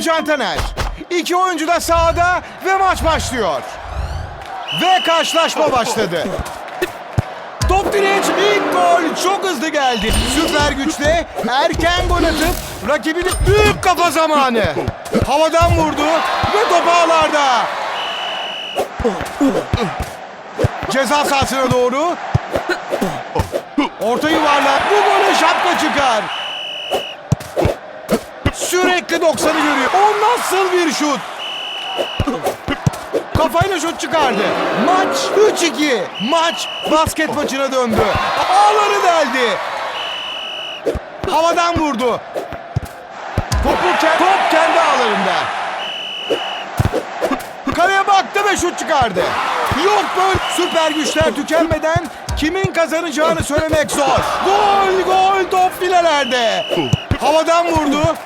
Ercan Taner. İki oyuncu da sahada ve maç başlıyor. Ve karşılaşma başladı. Top direğe ilk gol çok hızlı geldi. Süper güçle erken gol atıp rakibinin büyük kafa zamanı. Havadan vurdu ve top ağlarda. Ceza sahasına doğru. Orta yuvarlak. Bu gole şapka çıkar. Sürekli 90'ı görüyor. O nasıl bir şut? Kafayla şut çıkardı. Maç 3-2. Maç basket maçına döndü. Ağları deldi. Havadan vurdu. Topu top kendi ağlarında. Kaleye baktı ve şut çıkardı. Yok böyle süper güçler tükenmeden kimin kazanacağını söylemek zor. Gol gol top filelerde. Havadan vurdu.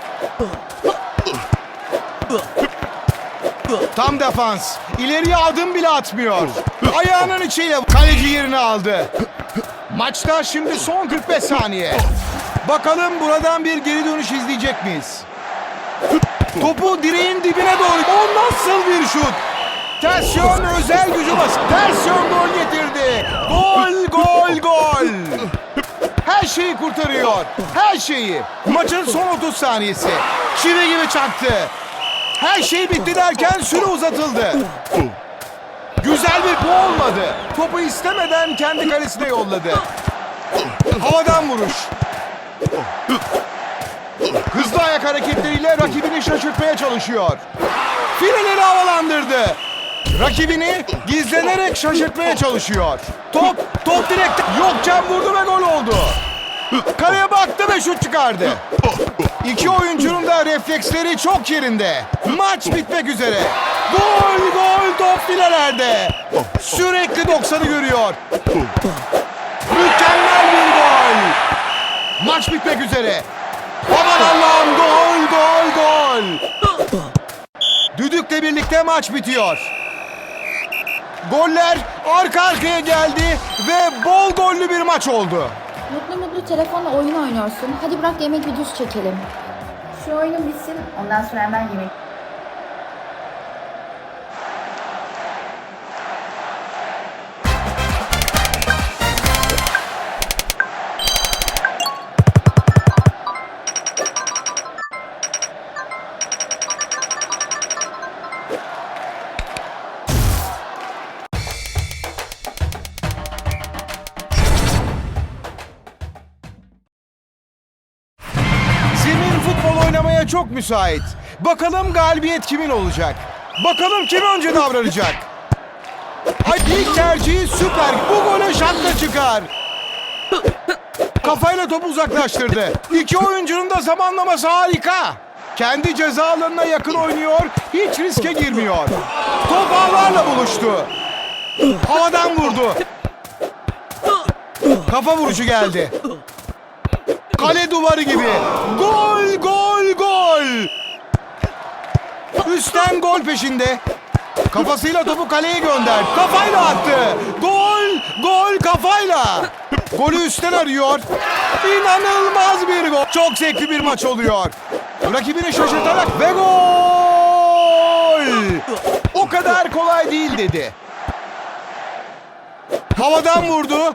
Tam defans. İleriye adım bile atmıyor. Ayağının içiyle kaleci yerini aldı. Maçta şimdi son 45 saniye. Bakalım buradan bir geri dönüş izleyecek miyiz? Topu direğin dibine doğru. O nasıl bir şut? Ters yön özel gücü bas. Ters yön gol getirdi. Gol gol gol. Her şeyi kurtarıyor. Her şeyi. Maçın son 30 saniyesi. Çivi gibi çaktı. Her şey bitti derken süre uzatıldı. Güzel bir bu olmadı. Topu istemeden kendi kalesine yolladı. Havadan vuruş. Hızlı ayak hareketleriyle rakibini şaşırtmaya çalışıyor. Fileleri havalandırdı. Rakibini gizlenerek şaşırtmaya çalışıyor. Top, top direkte. Yok Can vurdu ve gol oldu. Kaleye baktı ve şut çıkardı. İki oyuncunun da refleksleri çok yerinde. Maç bitmek üzere. Gol gol top filelerde. Sürekli 90'ı görüyor. Mükemmel bir gol. Maç bitmek üzere. Aman Allah'ım gol gol gol. Düdükle birlikte maç bitiyor. Goller arka arkaya geldi ve bol gollü bir maç oldu. Mutlu mutlu telefonla oyun oynuyorsun. Hadi bırak yemek videosu çekelim. Şu oyunun bitsin ondan sonra hemen yemek. Çok müsait. Bakalım galibiyet kimin olacak? Bakalım kim önce davranacak? Ay ilk tercihi süper. Bu gole şapka çıkar. Kafayla topu uzaklaştırdı. İki oyuncunun da zamanlaması harika. Kendi ceza alanına yakın oynuyor. Hiç riske girmiyor. Top ağlarla buluştu. Havadan vurdu. Kafa vuruşu geldi. Kale duvarı gibi. Gol, gol, gol. Üstten gol peşinde. Kafasıyla topu kaleye gönderdi. Kafayla attı. Gol, gol kafayla. Golü üstten arıyor. İnanılmaz bir gol. Çok zevkli bir maç oluyor. Rakibini şaşırtarak ve gol. kadar kolay değil dedi. Havadan vurdu.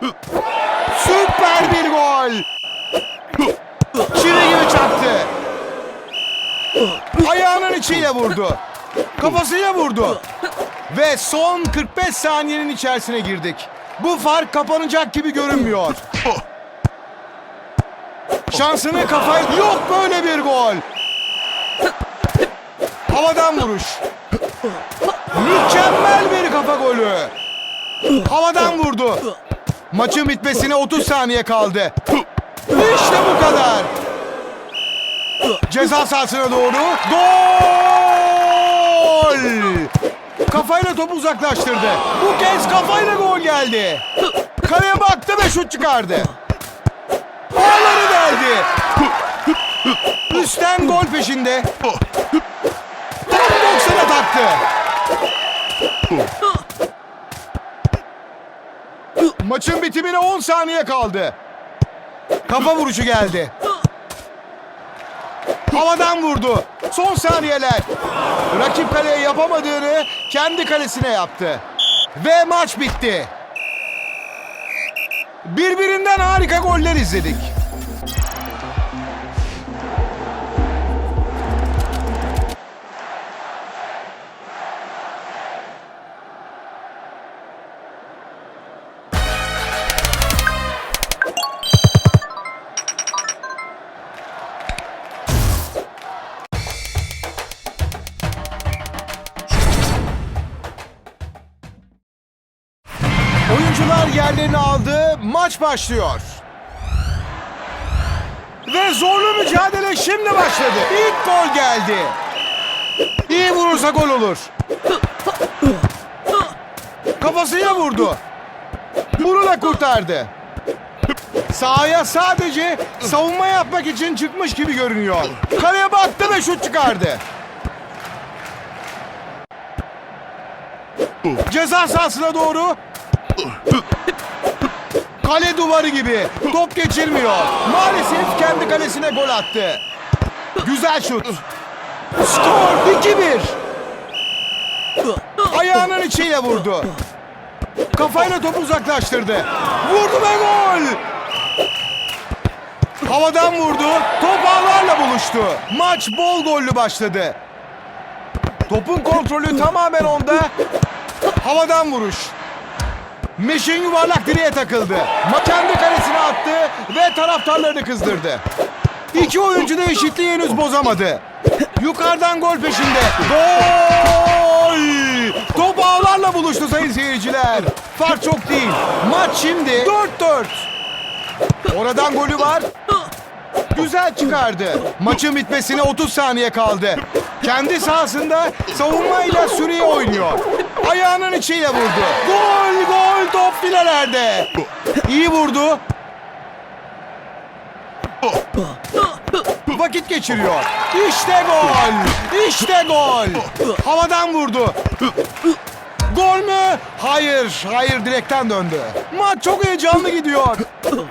Süper bir gol. Çivi gibi çaktı. Ayağının içiyle vurdu. Kafasıyla vurdu. Ve son 45 saniyenin içerisine girdik. Bu fark kapanacak gibi görünmüyor. Şansını kafayı... Yok böyle bir gol. Havadan vuruş. Mükemmel bir kafa golü. Havadan vurdu. Maçın bitmesine 30 saniye kaldı. İşte bu kadar. Ceza sahasına doğru. Gol! Kafayla topu uzaklaştırdı. Bu kez kafayla gol geldi. Kaleye baktı ve şut çıkardı. Ağları deldi. Üstten gol peşinde. Tam 90'a taktı. Maçın bitimine 10 saniye kaldı. Kafa vuruşu geldi. Havadan vurdu. Son saniyeler. Rakip kaleye yapamadığını kendi kalesine yaptı. Ve maç bitti. Birbirinden harika goller izledik. Oyuncular yerlerini aldı. Maç başlıyor. Ve zorlu mücadele şimdi başladı. İlk gol geldi. İyi vurursa gol olur. Kafasıyla vurdu. Bunu da kurtardı. Sahaya sadece savunma yapmak için çıkmış gibi görünüyor. Kaleye baktı ve şut çıkardı. Ceza sahasına doğru Kale duvarı gibi. Top geçirmiyor. Maalesef kendi kalesine gol attı. Güzel şut. Skor 2-1. Ayağının içiyle vurdu. Kafayla topu uzaklaştırdı. Vurdu ve gol. Havadan vurdu. Top ağlarla buluştu. Maç bol gollü başladı. Topun kontrolü tamamen onda. Havadan vuruş. Meşin yuvarlak direğe takıldı. Kendi kalesine attı ve taraftarlarını kızdırdı. İki oyuncu da eşitliği henüz bozamadı. Yukarıdan gol peşinde. Gol! Top ağlarla buluştu sayın seyirciler. Fark çok değil. Maç şimdi 4-4. Oradan golü var. Güzel çıkardı. Maçın bitmesine 30 saniye kaldı. Kendi sahasında savunmayla süreyi oynuyor. Ayağının içiyle vurdu. Gol gol top filelerde. İyi vurdu. Vakit geçiriyor. İşte gol. İşte gol. Havadan vurdu. Gol mü? Hayır, hayır direkten döndü. Maç çok heyecanlı gidiyor.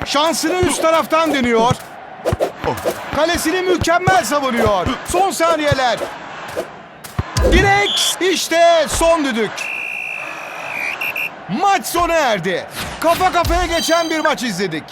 Şansını üst taraftan deniyor. Kalesini mükemmel savunuyor. Son saniyeler. Direkt işte son düdük. Maç sona erdi. Kafa kafaya geçen bir maç izledik.